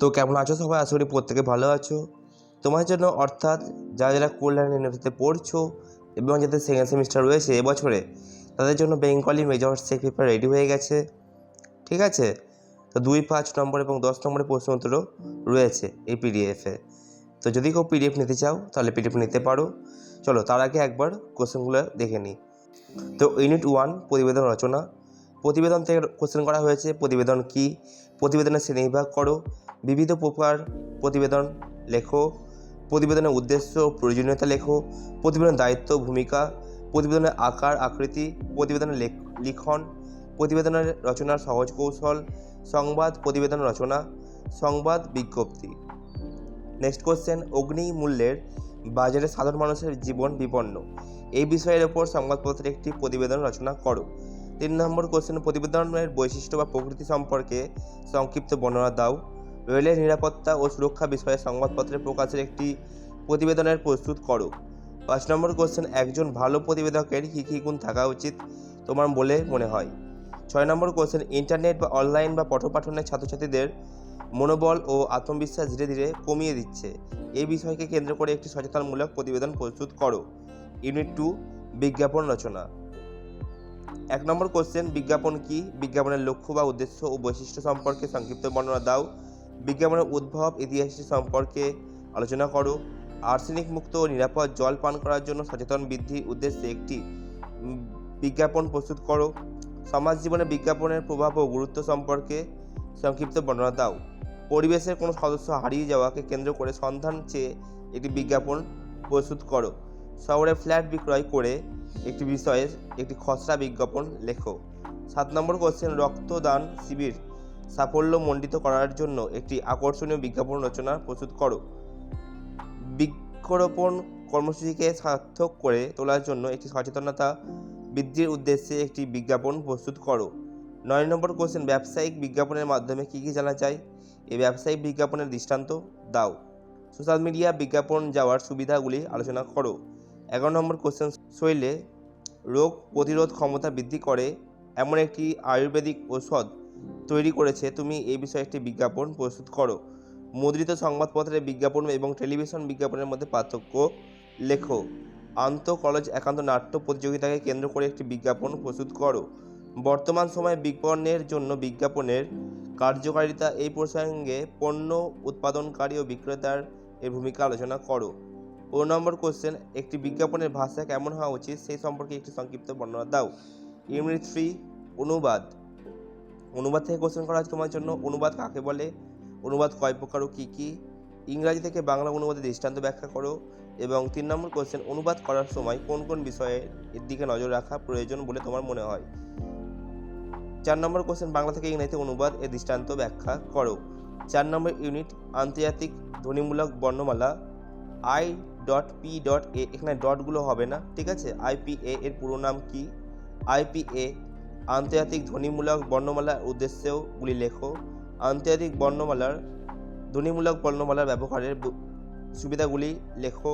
তো কেমন আছো? সবাই আশা করি প্রত্যেকে ভালো আছো। তোমার জন্য অর্থাৎ যারা যারা কল্যাণ ইউনিভার্সিটিতে পড়ছো এবং যাদের সেকেন্ড সেমিস্টার রয়েছে এবছরে, তাদের জন্য বেঙ্গলি মেজর সেক পেপার রেডি হয়ে গেছে। ঠিক আছে? তো দুই পাঁচ নম্বর এবং দশ নম্বরের প্রশ্ন উত্তর রয়েছে এই পিডিএফে তো যদি কেউ পিডিএফ নিতে চাও, তাহলে পিডিএফ নিতে পারো। চলো, তার আগে একবার কোশ্চেনগুলো দেখে নিই। তো ইউনিট ওয়ান, প্রতিবেদন রচনা। প্রতিবেদন থেকে কোশ্চেন করা হয়েছে, প্রতিবেদন কি? প্রতিবেদনের শ্রেণীবিভাগ করো। বিবিধ প্রকার প্রতিবেদন লেখো। প্রতিবেদনের উদ্দেশ্য ও প্রয়োজনীয়তা লেখো। প্রতিবেদনের দায়িত্ব, ভূমিকা, প্রতিবেদনের আকার, আকৃতি, প্রতিবেদনের লেখ- লিখন, প্রতিবেদনের রচনার সহজ কৌশল, সংবাদ প্রতিবেদন রচনা, সংবাদ বিজ্ঞপ্তি। নেক্সট কোশ্চেন অগ্নি মূল্যের বাজারে সাধারণ মানুষের জীবন বিপন্ন। এই বিষয়ের ওপর সংবাদপত্রের একটি প্রতিবেদন রচনা করো। তিন নম্বর কোশ্চেন প্রতিবেদনের বৈশিষ্ট্য বা প্রকৃতি সম্পর্কে সংক্ষিপ্ত বর্ণনা দাও। রেলের নিরাপত্তা ও সুরক্ষা বিষয়ে সংবাদপত্রে প্রকাশের একটি প্রতিবেদনের প্রস্তুত করো। পাঁচ নম্বর কোশ্চেন একজন ভালো প্রতিবেদকের কী কী গুণ থাকা উচিত তোমার বলে মনে হয়? ছয় নম্বর কোশ্চেন ইন্টারনেট বা অনলাইন বা পঠপাঠনের ছাত্রছাত্রীদের মনোবল ও আত্মবিশ্বাস ধীরে ধীরে কমিয়ে দিচ্ছে। এই বিষয়কে কেন্দ্র করে একটি সচেতনমূলক প্রতিবেদন প্রস্তুত করো। ইউনিট টু বিজ্ঞাপন রচনা। এক নম্বর কোশ্চেন বিজ্ঞাপন কি? বিজ্ঞাপনের লক্ষ্য বা উদ্দেশ্য ও বৈশিষ্ট্য সম্পর্কে সংক্ষিপ্ত বর্ণনা দাও। বিজ্ঞাপনের উদ্ভব ইতিহাস সম্পর্কে আলোচনা করো। আর্সেনিক মুক্ত ও নিরাপদ জল পান করার জন্য সচেতন বৃদ্ধির উদ্দেশ্যে একটি বিজ্ঞাপন প্রস্তুত করো। সমাজ জীবনে বিজ্ঞাপনের প্রভাব ও গুরুত্ব সম্পর্কে সংক্ষিপ্ত বর্ণনা দাও। পরিবেশের কোনো সদস্য হারিয়ে যাওয়াকে কেন্দ্র করে সন্ধান চেয়ে একটি বিজ্ঞাপন প্রস্তুত করো। শহরে ফ্ল্যাট বিক্রয় করে একটি বিষয়ে একটি খসড়া বিজ্ঞাপন লেখো। সাত নম্বর কোশ্চেন রক্তদান শিবির। সাফল্য মণ্ডিত করার জন্য একটি আকর্ষণীয় বিজ্ঞাপন রচনা প্রস্তুত করো। বৃক্ষরোপণ কর্মসূচিকে সার্থক করে তোলার জন্য একটি সচেতনতা বৃদ্ধির উদ্দেশ্যে একটি বিজ্ঞাপন প্রস্তুত করো। নয় নম্বর কোশ্চেন, ব্যবসায়িক বিজ্ঞাপনের মাধ্যমে কী কী জানা যায়? এই ব্যবসায়িক বিজ্ঞাপনের দৃষ্টান্ত দাও। সোশ্যাল মিডিয়া বিজ্ঞাপন যাওয়ার সুবিধাগুলি আলোচনা করো। এগারো নম্বর কোশ্চেন, শৈলে রোগ প্রতিরোধ ক্ষমতা বৃদ্ধি করে এমন একটি আয়ুর্বেদিক ঔষধ তৈরি করেছে, তুমি এই বিষয়ে একটি বিজ্ঞাপন প্রস্তুত করো। মুদ্রিত সংবাদপত্রের বিজ্ঞাপন এবং টেলিভিশন বিজ্ঞাপনের মধ্যে পার্থক্য লেখো। আন্ত কলেজ একান্ত নাট্য প্রতিযোগিতাকে কেন্দ্র করে একটি বিজ্ঞাপন প্রস্তুত করো। বর্তমান সময়ে বিজ্ঞাপনের জন্য বিজ্ঞাপনের কার্যকারিতা এই প্রসঙ্গে পণ্য উৎপাদনকারী ও বিক্রেতার এর ভূমিকা আলোচনা করো। ও নম্বর কোশ্চেন, একটি বিজ্ঞাপনের ভাষা কেমন হওয়া উচিত? সেই সম্পর্কে একটি সংক্ষিপ্ত বর্ণনা দাও। ইউনিট থ্রি, অনুবাদ। অনুবাদ থেকে কোশ্চেন করা আছে তোমার জন্য। অনুবাদ কাকে বলে? অনুবাদ কয় প্রকার ও কী কী? ইংরাজি থেকে বাংলা অনুবাদের দৃষ্টান্ত ব্যাখ্যা করো এবং তিন নম্বর কোশ্চেন অনুবাদ করার সময় কোন কোন বিষয়ে এর দিকে নজর রাখা প্রয়োজন বলে তোমার মনে হয়? চার নম্বর কোশ্চেন বাংলা থেকে ইংরেজিতে অনুবাদ এর দৃষ্টান্ত ব্যাখ্যা করো। চার নম্বর ইউনিট আন্তর্জাতিক ধ্বনিমূলক বর্ণমালা। I dot P dot A এখানে ডটগুলো হবে না, ঠিক আছে? আইপিএ এর পুরো নাম কি? আইপিএ আন্তর্জাতিক ধ্বনিমূলক বর্ণমালার উদ্দেশ্যগুলি লেখো। আন্তর্জাতিক বর্ণমালার, ধ্বনিমূলক বর্ণমালার ব্যবহারের সুবিধাগুলি লেখো।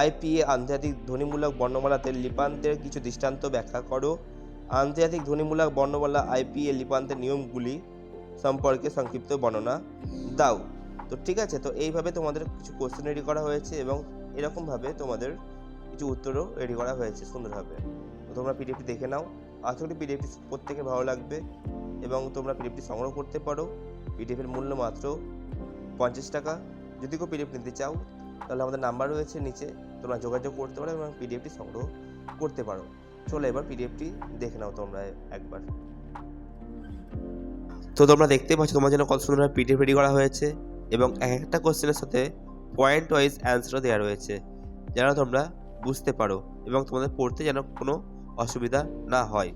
আইপিএ আন্তর্জাতিক ধ্বনিমূলক বর্ণমালাতে লিপান্তের কিছু দৃষ্টান্ত ব্যাখ্যা করো। আন্তর্জাতিক ধ্বনিমূলক বর্ণমালা আইপিএ লিপান্তের নিয়মগুলি সম্পর্কে সংক্ষিপ্ত বর্ণনা দাও। তো ঠিক আছে, তো এইভাবে তোমাদের কিছু কোশ্চেন রেডি করা হয়েছে এবং এরকমভাবে তোমাদের কিছু উত্তরও রেডি করা হয়েছে সুন্দরভাবে। তোমরা পিডিএফটি দেখে নাও। আশা করি পিডিএফটি প্রত্যেকের ভালো লাগবে এবং তোমরা পিডিএফটি সংগ্রহ করতে পারো। পিডিএফের মূল্য মাত্র পঞ্চাশ টাকা। যদি কেউ পিডিএফ নিতে চাও, তাহলে আমাদের নাম্বার রয়েছে নিচে। তোমরা যোগাযোগ করতে পারো এবং পিডিএফটি সংগ্রহ করতে পারো। চলো এবার পিডিএফটি দেখে নাও তোমরা একবার। তো তোমরা দেখতে পাচ্ছ, তোমার জন্য কত সুন্দরভাবে পিডিএফ রেডি করা হয়েছে এবং এক একটা কোশ্চেনের সাথে পয়েন্ট ওয়াইজ অ্যান্সারও দেওয়া রয়েছে। যেন তোমরা বুঝতে পারো এবং তোমাদের পড়তে যেন কোনো অসুবিধা না হয়।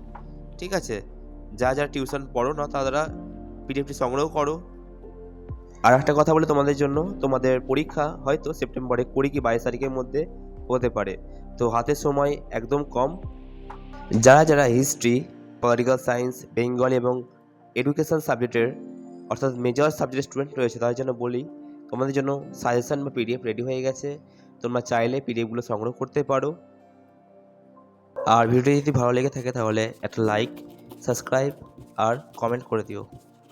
ঠিক আছে? যা যা টিউশন পড়ো না তারা পিডিএফটি সংগ্রহ করো। আর একটা কথা বলে তোমাদের জন্য, তোমাদের পরীক্ষা হয়তো সেপ্টেম্বরে কুড়ি কি বাইশ তারিখের মধ্যে হতে পারে। তো হাতের সময় একদম কম। যারা যারা হিস্ট্রি, পলিটিক্যাল সায়েন্স, বেঙ্গল এবং এডুকেশন সাবজেক্টের, অর্থাৎ মেজর সাবজেক্টের স্টুডেন্ট রয়েছে, তাদের জন্য বলি, তোমাদের জন্য সাজেশন বা পিডিএফ রেডি হয়ে গেছে। তোমরা চাইলে পিডিএফগুলো সংগ্রহ করতে পারো। আর ভিডিও যদি ভালো লেগে থাকে তাহলে একটা লাইক সাবস্ক্রাইব আর কমেন্ট করে দিও।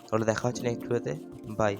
তাহলে দেখা হচ্ছে নেক্সট ভিডিওতে বাই